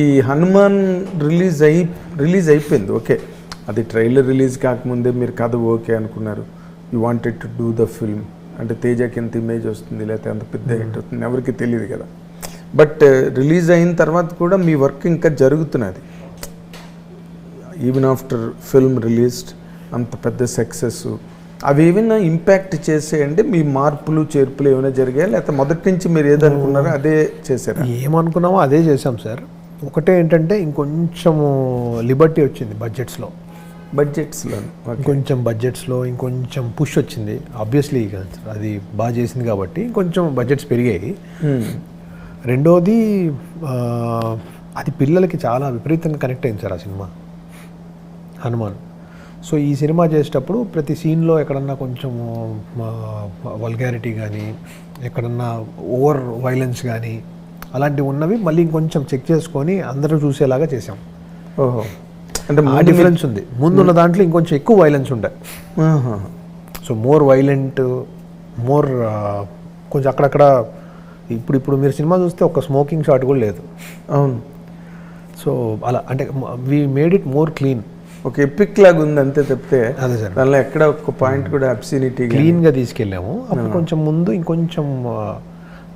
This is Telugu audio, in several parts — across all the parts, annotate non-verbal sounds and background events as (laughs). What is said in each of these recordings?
ఈ హనుమాన్ రిలీజ్ అయి రిలీజ్ అయిపోయింది. ఓకే. అది ట్రైలర్ రిలీజ్ కాకముందే మీరు కథ ఓకే అనుకున్నారు. You wanted to do the film అంటే తేజకి ఎంత ఇమేజ్ వస్తుంది లేకపోతే ఎంత పెద్ద హిట్ అవుతుంది ఎవరికి తెలియదు కదా. బట్ రిలీజ్ అయిన తర్వాత కూడా మీ వర్క్ ఇంకా జరుగుతున్నది. ఈవెన్ ఆఫ్టర్ ఫిల్మ్ రిలీజ్డ్ అంత పెద్ద సక్సెస్ అవి ఏమైనా ఇంపాక్ట్ చేసేయండి మీ మార్పులు చేర్పులు ఏమైనా జరిగాయా లేకపోతే మొదటి నుంచి మీరు ఏదనుకున్నారో అదే చేశారా? ఏమనుకున్నామో అదే చేసాం సార్. ఒకటే ఏంటంటే ఇంకొంచెము లిబర్టీ వచ్చింది బడ్జెట్స్లో. బడ్జెట్స్లో ఇంకొంచెం బడ్జెట్స్లో ఇంకొంచెం పుష్ వచ్చింది. ఆబ్వియస్లీ అది బాగా చేసింది కాబట్టి ఇంకొంచెం బడ్జెట్స్ పెరిగాయి. రెండోది అది పిల్లలకి చాలా విపరీతంగా కనెక్ట్ అయింది సార్ ఆ సినిమా. హనుమాన్. సో ఈ సినిమా చేసేటప్పుడు ప్రతి సీన్లో ఎక్కడన్నా కొంచెం వల్గారిటీ కానీ ఎక్కడన్నా ఓవర్ వైలెన్స్ కానీ అలాంటివి ఉన్నవి మళ్ళీ ఇంకొంచెం చెక్ చేసుకొని అందరూ చూసేలాగా చేసాం ఓహో. అంటే ఆ డిఫరెన్స్ ఉంది. ముందున్న దాంట్లో ఇంకొంచెం ఎక్కువ వైలెన్స్ ఉండే. సో మోర్ వైలెంట్ మోర్ కొంచెం అక్కడక్కడ ఇప్పుడు ఇప్పుడు మీరు సినిమా చూస్తే ఒక స్మోకింగ్ షాట్ కూడా లేదు. అవును. సో అలా అంటే we made it more clean ఒక ఎపిక్ లాగా ఉంది అంతే తప్పితే అదే సార్. దానిలో ఎక్కడ ఒక పాయింట్ కూడా అబ్సినిటీ క్లీన్గా తీసుకెళ్ళాము. అప్పుడు కొంచెం ముందు ఇంకొంచెం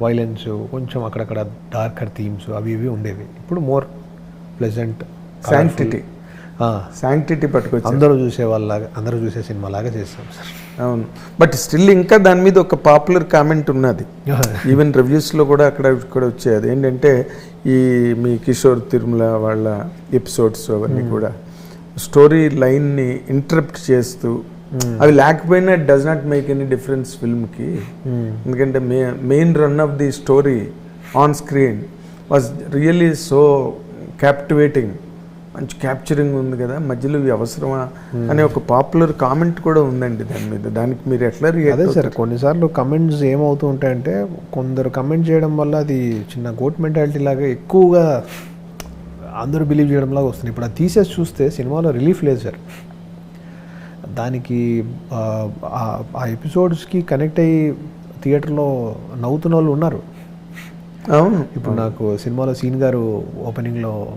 వైలెన్స్ కొంచెం అక్కడక్కడ డార్కర్ థీమ్స్ అవి ఇవి ఉండేవి. ఇప్పుడు మోర్ ప్లెజెంట్ శాంక్టిటీ శాంక్టిటీ పట్టుకొచ్చి అందరూ చూసే వాళ్ళలాగా అందరూ చూసే సినిమా లాగా చేస్తాం సార్. అవును. బట్ స్టిల్ ఇంకా దాని మీద ఒక పాపులర్ కామెంట్ ఉన్నది. (laughs) ఈవెన్ రివ్యూస్లో కూడా అక్కడ కూడా వచ్చేది. ఏంటంటే ఈ మీ కిషోర్ తిరుమల వాళ్ళ ఎపిసోడ్స్ అవన్నీ కూడా. స్టోరీ లైన్ని ఇంటరప్ట్ చేస్తూ అవి లేకపోయినా it does not make any difference ఫిల్మ్కి ఎందుకంటే may main run of the story on screen was really so captivating మంచి క్యాప్చరింగ్ ఉంది కదా మధ్యలో ఇవి అవసరమా అనే ఒక పాపులర్ కామెంట్ కూడా ఉందండి దాని మీద. దానికి మీరు ఎట్లా అదే సార్ కొన్నిసార్లు కమెంట్స్ ఏమవుతూ ఉంటాయంటే కొందరు కమెంట్ చేయడం వల్ల అది చిన్న గోట్ మెంటాలిటీ లాగా ఎక్కువగా అందరూ బిలీవ్ చేయడం లాగా వస్తుంది. ఇప్పుడు అది తీసేసి చూస్తే సినిమాలో రిలీఫ్ లేదు సార్. దానికి ఆ, ఎపిసోడ్స్కి కనెక్ట్ అయ్యి థియేటర్లో నవ్వుతున్న వాళ్ళు ఉన్నారు. అవును. ఇప్పుడు నాకు సినిమాలో సీన్ గారు ఓపెనింగ్లో.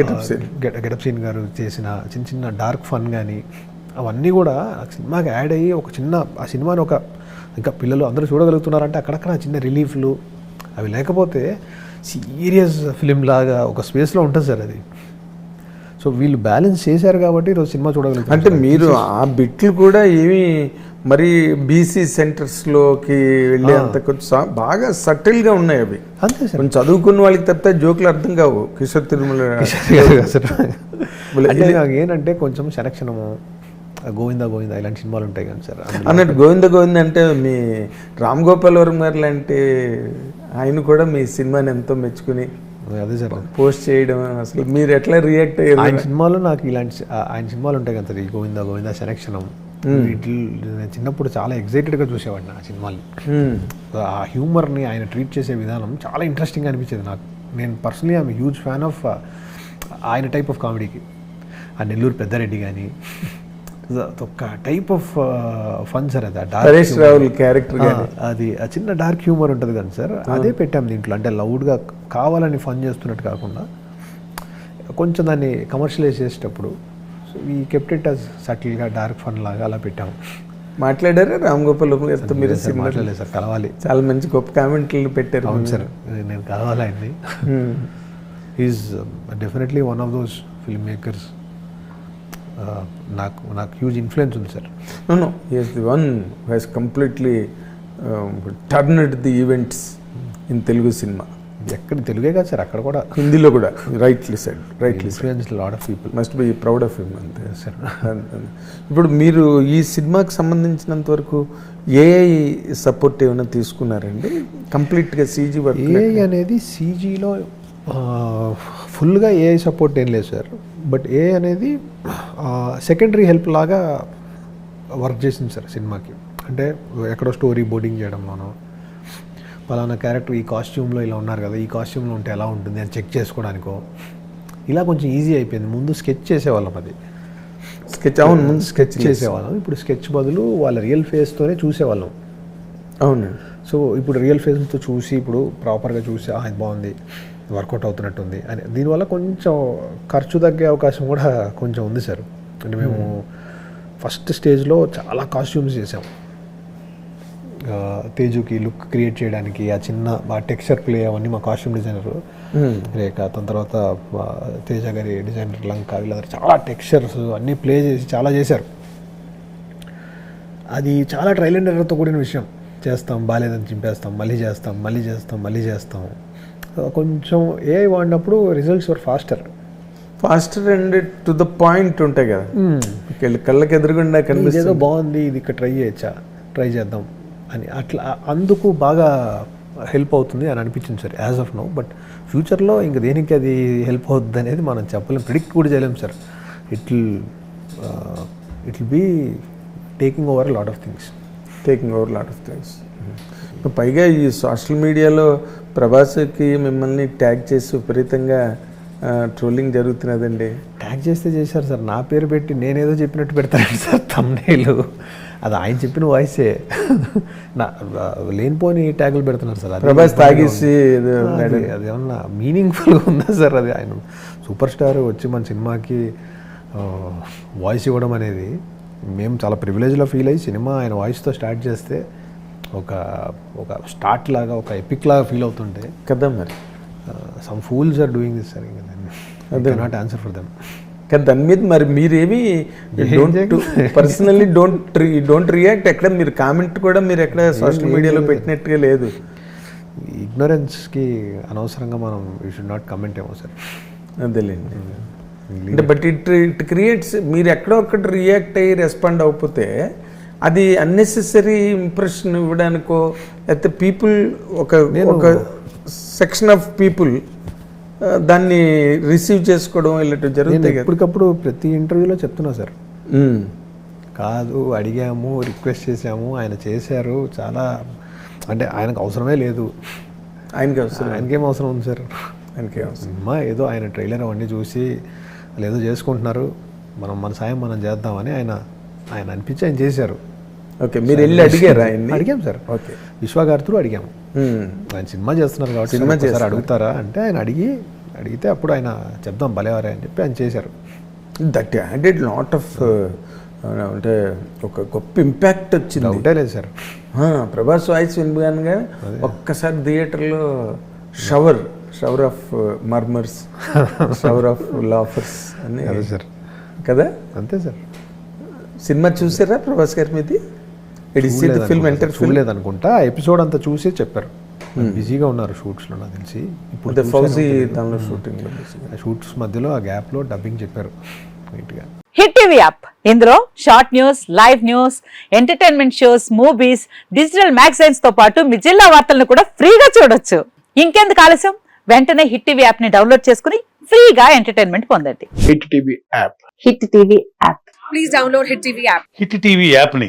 Getup scene. గారు చేసిన చిన్న చిన్న డార్క్ ఫన్ కానీ అవన్నీ కూడా సినిమాకి యాడ్ అయ్యి ఒక చిన్న ఆ సినిమాని ఒక ఇంకా పిల్లలు అందరూ చూడగలుగుతున్నారంటే అక్కడక్కడ చిన్న రిలీఫ్లు అవి లేకపోతే సీరియస్ ఫిలిం లాగా ఒక స్పేస్లో ఉంటుంది సార్ అది. సో వీళ్ళు బ్యాలెన్స్ చేశారు కాబట్టి ఈరోజు సినిమా చూడగలుగుతారు. అంటే మీరు ఆ బిట్లు కూడా ఏమి మరి బీసీ సెంటర్స్లోకి వెళ్ళే అంత కొంచెం బాగా సటిల్గా ఉన్నాయి అవి. అంతే సార్. కొంచెం చదువుకున్న వాళ్ళకి తప్పితే జోకులు అర్థం కావు. కిషోర్ తిరుమల అంటే నాకు ఏంటంటే కొంచెం సెలక్షనము గోవిందా గోవిందా ఇలాంటి సినిమాలు ఉంటాయి కానీ సార్. అన్నట్టు గోవింద గోవింద అంటే మీ రామ్ గోపాల్ వర్మ గారు లాంటి ఆయన కూడా మీ సినిమాని ఎంతో మెచ్చుకుని అదే సార్ పోస్ట్ చేయడం అసలు మీరు ఎట్లా రియాక్ట్ ఆయన అయ్యారు సినిమాలో నాకు ఇలాంటి ఆయన సినిమాలు ఉంటాయి కదా సార్ ఈ గోవిందా గోవిందా సెలక్షనం వీటి నేను చిన్నప్పుడు చాలా ఎగ్జైటెడ్గా చూసేవాడిని ఆ సినిమాలు మ్మ్. ఆ హ్యూమర్ని ఆయన ట్రీట్ చేసే విధానం చాలా ఇంట్రెస్టింగ్ అనిపించేది నాకు. నేను personally I'm huge fan of ఆయన టైప్ ఆఫ్ కామెడీకి ఆ నెల్లూరు పెద్దారెడ్డి కానీ ఒక టైప్ ఆఫ్ ఫన్ సార్ అది humor. రావుల్ క్యారెక్టర్ అది ఆ చిన్న డార్క్ హ్యూమర్ ఉంటుంది కానీ సార్ అదే పెట్టాం దీంట్లో. అంటే లౌడ్గా కావాలని ఫన్ చేస్తున్నట్టు కాకుండా కొంచెం దాన్ని కమర్షియలైజ్ చేసేటప్పుడు సో ఈ కెప్ట్ ఇట్ అస్ సటిల్గా డార్క్ ఫన్ లాగా అలా పెట్టాము మాట్లాడారా? రామ్ గోపాల్ గారితో మీరు మాట్లాడలేదు సార్ కలవాలి. చాలా మంచి గొప్ప కామెంట్లు పెట్టారు. అవును సార్ నేను కలవాలి ఆయన్ని మ్మ్. Is definitely one of those film makers నాకు నాకు హ్యూజ్ ఇన్ఫ్లుయెన్స్ ఉంది sir the one who has completely um, turned the events in Telugu cinema. ఎక్కడ తెలుగే కాదు సార్ అక్కడ కూడా హిందీలో కూడా. Rightly said rightly influence lot of people must be proud of him అంతే. సార్ ఇప్పుడు మీరు ఈ సినిమాకి సంబంధించినంత వరకు ఏఐ సపోర్ట్ ఏమైనా తీసుకున్నారండి? కంప్లీట్గా సీజీ వర్క్ ఏఐ అనేది సీజీలో ఫుల్గా ఏఐ సపోర్ట్ ఏం లేదు సార్. బట్ ఏఐ అనేది సెకండరీ హెల్ప్ లాగా వర్క్ చేసింది సార్ సినిమాకి. అంటే ఎక్కడో స్టోరీ బోర్డింగ్ చేయడంలోనో పలానా క్యారెక్టర్ ఈ కాస్ట్యూమ్లో ఇలా ఉన్నారు కదా ఈ కాస్ట్యూమ్లో ఉంటే ఎలా ఉంటుంది అని చెక్ చేసుకోవడానికో ఇలా కొంచెం ఈజీ అయిపోయింది. ముందు స్కెచ్ చేసేవాళ్ళం అది. స్కెచ్ అవును ముందు స్కెచ్ చేసేవాళ్ళం. ఇప్పుడు స్కెచ్ బదులు వాళ్ళ రియల్ ఫేస్తోనే చూసేవాళ్ళం. అవును. సో ఇప్పుడు రియల్ ఫేస్తో చూసి ఇప్పుడు ప్రాపర్గా చూసి "ఆ, ఇది బాగుంది. వర్కౌట్ అవుతున్నట్టుంది. అని దీనివల్ల కొంచెం ఖర్చు తగ్గే అవకాశం కూడా కొంచెం ఉంది సార్. అంటే మేము ఫస్ట్ స్టేజ్లో చాలా కాస్ట్యూమ్స్ చేసాం తేజుకి లుక్ క్రియేట్ చేయడానికి ఆ చిన్న ఆ టెక్స్చర్ ప్లే అవన్నీ మా కాస్ట్యూమ్ డిజైనర్. రేఖ దాని తర్వాత తేజ గారి డిజైనర్ లంక వీళ్ళందరూ చాలా టెక్స్చర్స్ అన్నీ ప్లే చేసి చాలా చేశారు. అది చాలా ట్రైల్ అండ్ ఎర్రర్తో కూడిన విషయం. చేస్తాం బాగాలేదని చింపేస్తాం మళ్ళీ చేస్తాం మళ్ళీ చేస్తాం మళ్ళీ చేస్తాం. కొంచెం ఏ వాడినప్పుడు results were faster faster and to the point ఉంటాయి కదా. వీళ్ళ కళ్ళకి ఎదురుగుండా కనిపిస్తుంది. బాగుంది ఇది ఇక్కడ ట్రై చేయొచ్చా? ట్రై చేద్దాం అని. అట్లా అందుకు బాగా హెల్ప్ అవుతుంది అని అనిపించింది sir as of now but ఫ్యూచర్లో ఇంక దేనికి అది హెల్ప్ అవుతుంది అనేది మనం చెప్పలేం ప్రిడిక్ట్ కూడా చేయలేం sir. It will it will be taking over lot of things taking over lot of things పైగా ఈ సోషల్ మీడియాలో ప్రభాస్కి మిమ్మల్ని ట్యాగ్ చేసి విపరీతంగా ట్రోలింగ్ జరుగుతున్నదండి. ట్యాగ్ చేస్తే చేశారు సార్. నా పేరు పెట్టి నేనేదో చెప్పినట్టు పెడతాను (laughs) సార్ తమ్నేలు. అది ఆయన చెప్పిన వాయిసే. (laughs) నా లేనిపోని ట్యాగులు పెడుతున్నారు సార్. ప్రభాస్ తాగేసి అది ఏమన్నా మీనింగ్ఫుల్గా ఉందా సార్? అది ఆయన సూపర్ స్టార్ వచ్చి మన సినిమాకి వాయిస్ ఇవ్వడం అనేది మేము చాలా ప్రివిలేజ్లో ఫీల్ అయ్యి సినిమా ఆయన వాయిస్తో స్టార్ట్ చేస్తే ఒక ఒక స్టార్ట్ లాగా ఒక ఎపిక్ లాగా ఫీల్ అవుతుంటే కదా మరి. Some fools are doing this sir ఇంకా నాట్ ఆన్సర్ ఫర్ దెమ్ కానీ దాని మీద మరి మీరేమి don't personally don't don't react ఎక్కడ మీరు కామెంట్ కూడా మీరు ఎక్కడ సోషల్ మీడియాలో పెట్టినట్టుగా లేదు. ఇగ్నోరెన్స్కి అనవసరంగా మనం యూ షుడ్ నాట్ కమెంట్ ఏమో సార్. అదేలేండి. అంటే బట్ ఇట్ ఇట్ క్రియేట్స్ మీరు ఎక్కడో ఒకటి రియాక్ట్ అయ్యి రెస్పాండ్ అవ్వకపోతే అది అన్నెసెసరీ ఇంప్రెషన్ ఇవ్వడానికో లేకపోతే పీపుల్ ఒక ఒక సెక్షన్ ఆఫ్ పీపుల్ దాన్ని రిసీవ్ చేసుకోవడం ఇలాంటివి జరుగుతాయి కదా. ఎప్పటికప్పుడు ప్రతి ఇంటర్వ్యూలో చెప్తున్నా సార్. కాదు అడిగాము రిక్వెస్ట్ చేసాము ఆయన చేశారు చాలా అంటే ఆయనకు అవసరమే లేదు. ఆయనకి అవసరం ఆయనకేం అవసరం ఉంది సార్? ఆయనకి అవసరం. సినిమా ఏదో ఆయన ట్రైలర్ అవన్నీ చూసి వాళ్ళు ఏదో చేసుకుంటున్నారు. మనం మన సాయం మనం చేద్దామని ఆయన ఆయన అనిపించి ఆయన చేశారు. ఓకే మీరు వెళ్ళి అడిగారా ఆయన్ని? అడిగాం సార్ ఓకే. విశ్వ గారితో అడిగాము. ఉమ్. ఆయన సినిమా చేస్తున్నారు కాబట్టి సినిమా చేస్తున్నారు. అడుగుతారా అంటే ఆయన అడిగి అడిగితే అప్పుడు ఆయన చెప్దాం భలేవారే అని చెప్పి ఆయన చేశారు. దట్ యాడెడ్ లాట్ ఆఫ్ అంటే ఒక గొప్ప ఇంపాక్ట్ వచ్చింది. డౌటే లేదు సార్. ప్రభాస్ వాయిస్ వినగానే ఒక్కసారి థియేటర్లో shower shower of murmurs shower of laughters అని అదే సార్. కదా? అంతే సార్. సినిమా చూసారా ప్రభాస్ గారి మీది? ఫిల్మ్ ఎంటర్ ఫిల్మ్ చూడలేదు అనుకుంటా ఎపిసోడ్ అంతా చూసి చెప్పారు. బిజీగా ఉన్నారు షూట్స్లో నాకు తెలిసి. ఇప్పుడు ద ఫౌజీ దానిలో షూటింగ్ షూట్స్ మధ్యలో ఆ గ్యాప్లో డబ్బింగ్ చెప్పారు. నీట్గా హిట్ టీవీ యాప్ ఇందులో short news live news entertainment shows movies digital మ్యాగజైన్స్తో పాటు మీ జిల్లా వార్తలను కూడా ఫ్రీగా చూడొచ్చు. ఇంకెందుకు ఆలస్యం? వెంటనే హిట్ టీవీ యాప్ని డౌన్లోడ్ చేసుకుని ఫ్రీగా ఎంటర్టైన్మెంట్ పొందండి. Hit TV app hit TV app please download Hit TV app. Hit TV యాప్ని